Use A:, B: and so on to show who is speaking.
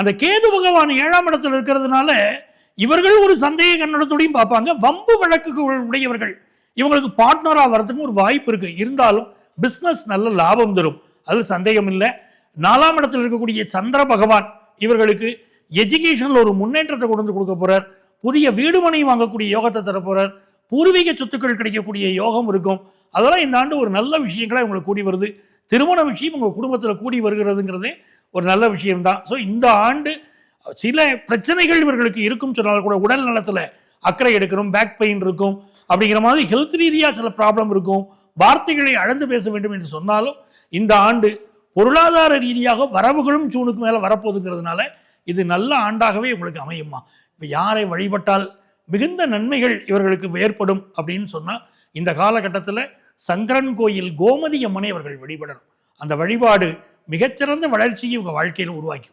A: அந்த கேது பகவான் ஏழாம் இடத்துல இருக்கிறதுனால இவர்கள் ஒரு சந்தேக கண்ணோட்டத்தோடையும் பார்ப்பாங்க. வம்பு வழக்குகள் உடையவர்கள் இவங்களுக்கு பார்ட்னராக வரதுக்கு ஒரு வாய்ப்பு இருக்கு. இருந்தாலும் பிஸ்னஸ் நல்ல லாபம் தரும். அதில் சந்தேகம் இல்லை. நாலாம் இடத்துல இருக்கக்கூடிய சந்திர பகவான் இவர்களுக்கு எஜுகேஷனில் ஒரு முன்னேற்றத்தை கொண்டு வந்து கொடுக்க போறார். புதிய வீடுமனை வாங்கக்கூடிய யோகத்தை தர போறார். பூர்வீக சொத்துக்கள் கிடைக்கக்கூடிய யோகம் இருக்கும். அதெல்லாம் இந்த ஆண்டு ஒரு நல்ல விஷயங்களா இவங்களுக்கு கூடி வருது. திருமண விஷயம் உங்கள் குடும்பத்தில் கூடி வருகிறதுங்கிறதே ஒரு நல்ல விஷயம்தான். ஸோ இந்த ஆண்டு சில பிரச்சனைகள் இவர்களுக்கு இருக்கும் சொன்னால் கூட உடல் நலத்தில் அக்கறை எடுக்கணும் பேக் பெயின் இருக்கும் அப்படிங்கிற மாதிரி ஹெல்த் ரீதியாக சில ப்ராப்ளம் இருக்கும். வார்த்தைகளை அளந்து பேச வேண்டும் என்று சொன்னாலும் இந்த ஆண்டு பொருளாதார ரீதியாக வரவுகளும் ஜூனுக்கு மேலே வரப்போகுதுங்கிறதுனால இது நல்ல ஆண்டாகவே உங்களுக்கு அமையுமா? இப்போ யாரை வழிபட்டால் மிகுந்த நன்மைகள் இவர்களுக்கு ஏற்படும் அப்படின்னு சொன்னால் இந்த காலகட்டத்தில் சங்கரன் கோயில் கோமதி அம்மனை அவர்கள் வழிபடணும். அந்த வழிபாடு மிகச்சிறந்த வளர்ச்சியை இவங்க வாழ்க்கையில் உருவாக்கி